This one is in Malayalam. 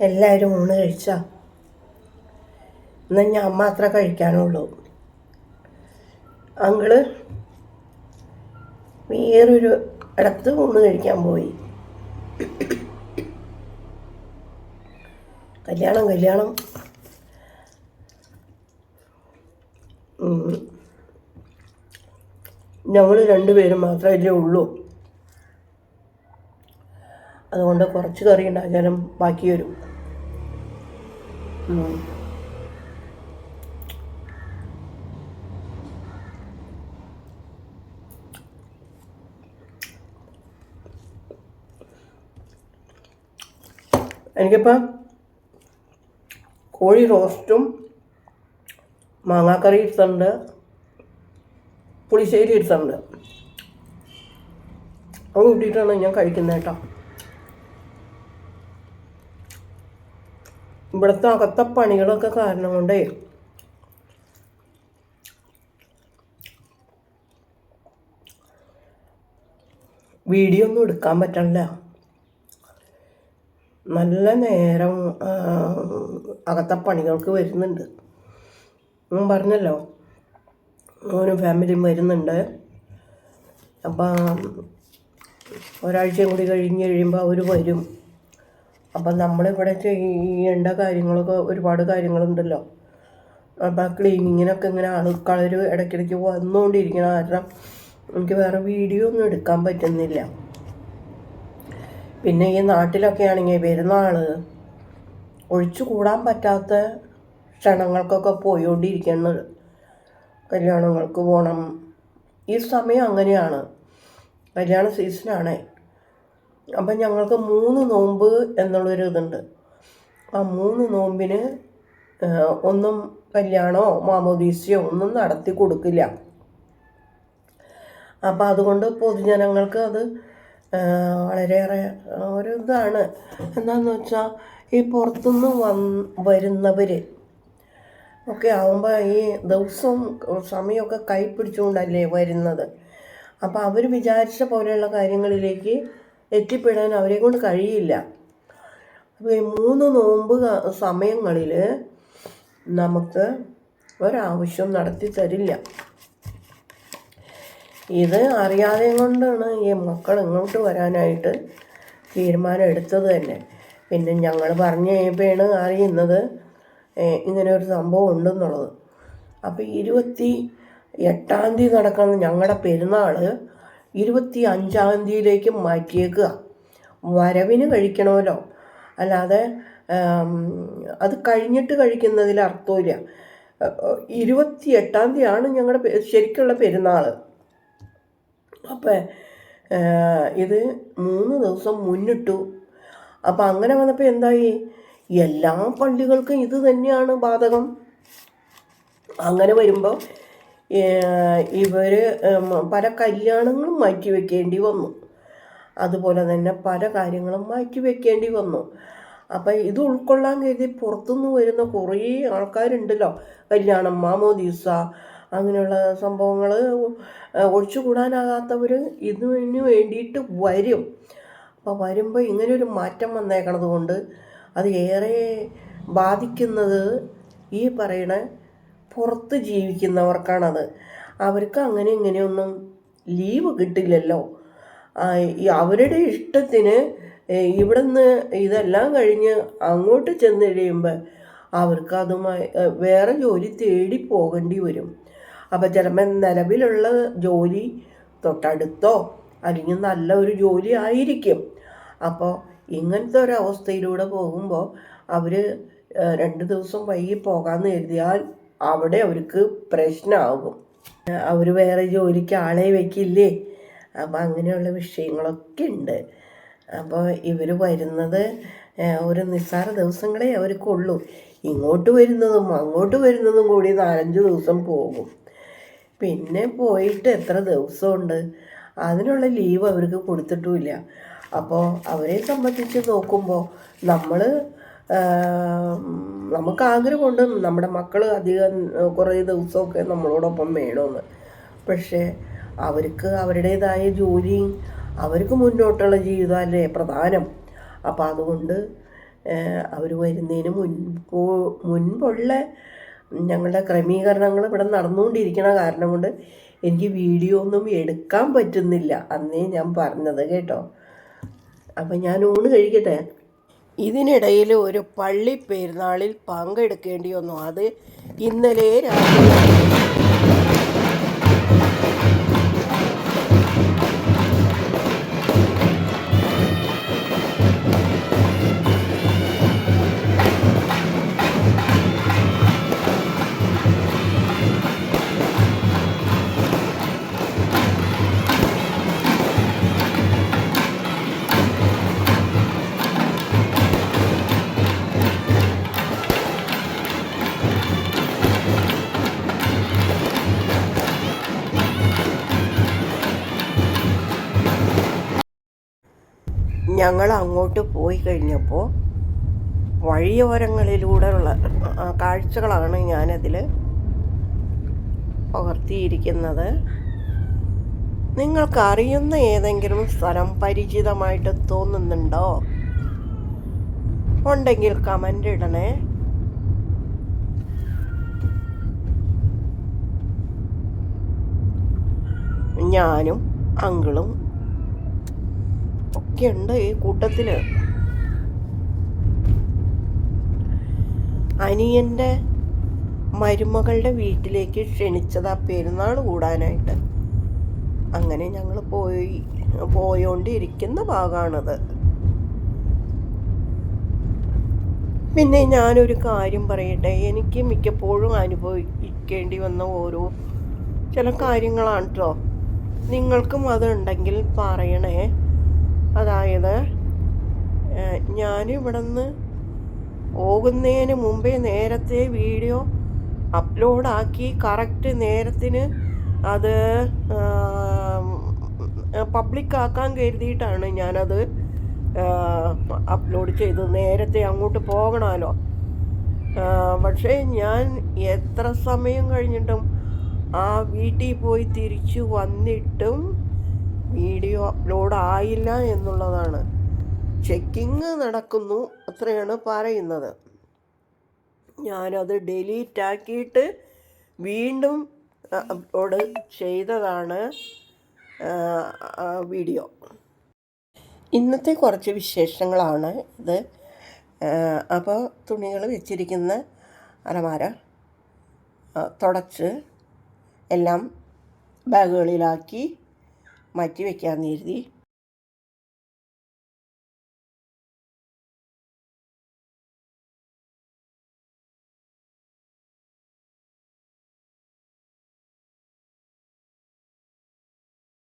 എല്ലാവരും ഊണ് കഴിച്ച. എന്നാൽ ഞാൻ മാത്രമേ കഴിക്കാനുള്ളൂ. അങ്കിൾ വേറൊരു ഇടത്ത് ഊണ് കഴിക്കാൻ പോയി. കല്യാണം കല്യാണം. ഞങ്ങൾ രണ്ടുപേരും മാത്രമല്ലേ ഉള്ളൂ. അതുകൊണ്ട് കുറച്ച് കറി ഉണ്ടാക്കാനും ബാക്കി വരും. എനിക്കിപ്പോൾ കോഴി റോസ്റ്റും മാങ്ങാക്കറി ഇടുന്നുണ്ട് പുളിശ്ശേരി ഇടുന്നുണ്ട് അത് കൂട്ടിയിട്ടാണ് ഞാൻ കഴിക്കുന്നത് കേട്ടോ. ഇവിടുത്തെ അകത്ത പണികളൊക്കെ കാരണം കൊണ്ടേ. വീഡിയോ ഒന്നും എടുക്കാൻ പറ്റണില്ല. നല്ല നേരം അകത്ത പണികൾക്ക് വരുന്നുണ്ട്. ഞാൻ പറഞ്ഞല്ലോ ഓരോ ഫാമിലിയും വരുന്നുണ്ട്. അപ്പം ഒരാഴ്ചയും കൂടി കഴിഞ്ഞ് കഴിയുമ്പോൾ അവർ വരും. അപ്പം നമ്മളിവിടെ ചെയ്യേണ്ട കാര്യങ്ങളൊക്കെ ഒരുപാട് കാര്യങ്ങളുണ്ടല്ലോ. അപ്പം ക്ലീനിങ്ങിനൊക്കെ ഇങ്ങനെ ആൾക്കാർ ഇടയ്ക്കിടയ്ക്ക് വന്നുകൊണ്ടിരിക്കണം കാരണം എനിക്ക് വേറെ വീഡിയോ ഒന്നും എടുക്കാൻ പറ്റുന്നില്ല. പിന്നെ ഈ നാട്ടിലൊക്കെ ആണെങ്കിൽ പെരുന്നാൾ ഒഴിച്ചു കൂടാൻ പറ്റാത്ത ക്ഷണങ്ങൾക്കൊക്കെ പോയോണ്ടിരിക്കുന്നത് കല്യാണങ്ങൾക്ക് പോകണം ഈ സമയം അങ്ങനെയാണ്. കല്യാണ സീസണാണേ അപ്പം ഞങ്ങൾക്ക് മൂന്ന് നോമ്പ് എന്നുള്ളൊരു ഇതുണ്ട്. ആ മൂന്ന് നോമ്പിന് ഒന്നും കല്യാണമോ മാമോദീസയോ ഒന്നും നടത്തി കൊടുക്കില്ല. അപ്പം അതുകൊണ്ട് പൊതുജനങ്ങൾക്ക് അത് വളരെയേറെ ഒരു ഇതാണ്. എന്താണെന്ന് വെച്ചാൽ ഈ പുറത്തുനിന്ന് വന്ന് വരുന്നവർ ഒക്കെ ആകുമ്പോൾ ഈ ദിവസവും സമയമൊക്കെ കൈപ്പിടിച്ചുകൊണ്ടല്ലേ വരുന്നത്. അപ്പോൾ അവർ വിചാരിച്ച പോലെയുള്ള കാര്യങ്ങളിലേക്ക് എത്തിപ്പെടാൻ അവരെ കൊണ്ട് കഴിയില്ല. അപ്പോൾ ഈ മൂന്ന് നോമ്പ് സമയങ്ങളിൽ നമുക്ക് ഒരാവശ്യം നടത്തി തരില്ല. ഇത് അറിയാതെ കൊണ്ടാണ് ഈ മക്കൾ ഇങ്ങോട്ട് വരാനായിട്ട് തീരുമാനം എടുത്തത് തന്നെ. പിന്നെ ഞങ്ങൾ പറഞ്ഞു കഴിയുമ്പോഴാണ് അറിയുന്നത് ഇങ്ങനെ ഒരു സംഭവം ഉണ്ടെന്നുള്ളത്. അപ്പോൾ ഇരുപത്തി എട്ടാം തീയതി നടക്കുന്ന ഞങ്ങളുടെ പെരുന്നാൾ ഇരുപത്തി അഞ്ചാം തീയതിയിലേക്ക് മാറ്റിയേക്കുക. വരവിന് കഴിക്കണമല്ലോ. അല്ലാതെ അത് കഴിഞ്ഞിട്ട് കഴിക്കുന്നതിൽ അർത്ഥമില്ല. ഇരുപത്തി എട്ടാം തീയതിയാണ് ഞങ്ങളുടെ ശരിക്കുള്ള പെരുന്നാൾ അപ്പം ഇത് മൂന്ന് ദിവസം മുന്നിട്ടു. അപ്പം അങ്ങനെ വന്നപ്പോൾ എന്തായി? എല്ലാ പള്ളികൾക്കും ഇത് തന്നെയാണ് ബാധകം. അങ്ങനെ വരുമ്പോൾ ഇവർ പല കല്യാണങ്ങളും മാറ്റി വെക്കേണ്ടി വന്നു. അതുപോലെ തന്നെ പല കാര്യങ്ങളും മാറ്റി വെക്കേണ്ടി വന്നു. അപ്പം ഇത് ഉൾക്കൊള്ളാൻ കരുതി പുറത്തുനിന്ന് വരുന്ന കുറേ ആൾക്കാരുണ്ടല്ലോ. കല്യാണം മാമോദീസ അങ്ങനെയുള്ള സംഭവങ്ങൾ ഒഴിച്ചുകൂടാനാകാത്തവർ ഇതിനു വേണ്ടിയിട്ട് വരും. അപ്പോൾ വരുമ്പോൾ ഇങ്ങനൊരു മാറ്റം വന്നേക്കണത് കൊണ്ട് അത് ഏറെ ബാധിക്കുന്നത് ഈ പറയണ പുറത്ത് ജീവിക്കുന്നവർക്കാണത്. അവർക്ക് അങ്ങനെ ഇങ്ങനെയൊന്നും ലീവ് കിട്ടില്ലല്ലോ. അവരുടെ ഇഷ്ടത്തിന് ഇവിടുന്ന് ഇതെല്ലാം കഴിഞ്ഞ് അങ്ങോട്ട് ചെന്ന് കഴിയുമ്പോൾ അവർക്ക് അതുമായി വേറെ ജോലി തേടി പോകേണ്ടി വരും. അപ്പോൾ ചിലപ്പോൾ നിലവിലുള്ള ജോലി തൊട്ടടുത്തോ അല്ലെങ്കിൽ നല്ല ഒരു ജോലി ആയിരിക്കും. അപ്പോൾ ഇങ്ങനത്തെ ഒരു അവസ്ഥയിലൂടെ പോകുമ്പോൾ അവർ രണ്ട് ദിവസം വൈകി പോകാമെന്ന് കരുതിയാൽ അവിടെ അവർക്ക് പ്രശ്നമാകും. അവർ വേറെ ജോലിക്ക് ആളെ വയ്ക്കില്ലേ അപ്പം അങ്ങനെയുള്ള വിഷയങ്ങളൊക്കെ ഉണ്ട്. അപ്പോൾ ഇവർ വരുന്നത് ഒരു നിസ്സാര ദിവസങ്ങളെ അവർക്കുള്ളൂ. ഇങ്ങോട്ട് വരുന്നതും അങ്ങോട്ട് വരുന്നതും കൂടി നാലഞ്ച് ദിവസം പോകും. പിന്നെ പോയിട്ട് എത്ര ദിവസമുണ്ട്? അതിനുള്ള ലീവ് അവർക്ക് കൊടുത്തിട്ടുമില്ല. അപ്പോൾ അവരെ സംബന്ധിച്ച് നോക്കുമ്പോൾ നമ്മൾ നമുക്ക് ആഗ്രഹമുണ്ട് നമ്മുടെ മക്കൾ അധികം കുറേ ദിവസമൊക്കെ നമ്മളോടൊപ്പം വേണമെന്ന് പക്ഷേ അവർക്ക് അവരുടേതായ ജോലിയും അവർക്ക് മുന്നോട്ടുള്ള ജീവിതമല്ലേ പ്രധാനം. അപ്പോൾ അതുകൊണ്ട് അവർ വരുന്നതിന് മുൻപോ മുൻപുള്ള ഞങ്ങളുടെ ക്രമീകരണങ്ങൾ ഇവിടെ നടന്നുകൊണ്ടിരിക്കുന്ന കാരണം കൊണ്ട് എനിക്ക് വീഡിയോ ഒന്നും എടുക്കാൻ പറ്റുന്നില്ല. അന്നേ ഞാൻ പറഞ്ഞത് കേട്ടോ. അപ്പം ഞാൻ ഊണ് കഴിക്കട്ടെ? ഇതിനിടയിൽ ഒരു പള്ളി പെരുന്നാളിൽ പങ്കെടുക്കേണ്ടി വന്നു അത് ഇന്നലെ രാത്രി ഞങ്ങൾ അങ്ങോട്ട് പോയി കഴിഞ്ഞപ്പോൾ വഴിയോരങ്ങളിലൂടെയുള്ള കാഴ്ചകളാണ് ഞാനതിൽ പകർത്തിയിരിക്കുന്നത്. നിങ്ങൾക്കറിയുന്ന ഏതെങ്കിലും സ്ഥലം പരിചിതമായിട്ട് തോന്നുന്നുണ്ടോ? ഉണ്ടെങ്കിൽ കമന്റ് ഇടണേ. ഞാനും അങ്കിളും ഒക്കെ ഉണ്ട് ഈ കൂട്ടത്തിൽ അനിയന്റെ മരുമകളുടെ വീട്ടിലേക്ക് ക്ഷണിച്ചതാ പെരുന്നാൾ കൂടാനായിട്ട്. അങ്ങനെ ഞങ്ങൾ പോയി പോയോണ്ടിരിക്കുന്ന ഭാഗമാണത് പിന്നെ ഞാനൊരു കാര്യം പറയട്ടെ എനിക്ക് മിക്കപ്പോഴും അനുഭവിക്കേണ്ടി വന്ന ഓരോ ചില കാര്യങ്ങളാണ് കേട്ടോ നിങ്ങൾക്കും അതുണ്ടെങ്കിൽ പറയണേ. അതായത് നിന്ന് പോകുന്നതിന് മുമ്പേ നേരത്തെ വീഡിയോ അപ്ലോഡാക്കി കറക്റ്റ് നേരത്തിന് അത് പബ്ലിക്കാക്കാൻ കരുതിയിട്ടാണ് ഞാനത് അപ്ലോഡ് ചെയ്തത്. നേരത്തെ അങ്ങോട്ട് പോകണമല്ലോ. പക്ഷേ ഞാൻ എത്ര സമയം കഴിഞ്ഞിട്ടും ആ വീട്ടിൽ പോയി തിരിച്ചു വന്നിട്ടും വീഡിയോ അപ്ലോഡ് ആയില്ല എന്നുള്ളതാണ്. ചെക്കിങ് നടക്കുന്നു അത്രയാണ് പറയുന്നത്. ഞാനത് ഡിലീറ്റ് ആക്കിയിട്ട് വീണ്ടും അപ്ലോഡ് ചെയ്തതാണ് വീഡിയോ. ഇന്നത്തെ കുറച്ച് വിശേഷങ്ങളാണ് ഇത്. അപ്പോൾ തുണികൾ വെച്ചിരിക്കുന്ന അലമാര തുടച്ച് എല്ലാം ബാഗുകളിലാക്കി മാറ്റി വയ്ക്കാമെന്ന് കരുതി.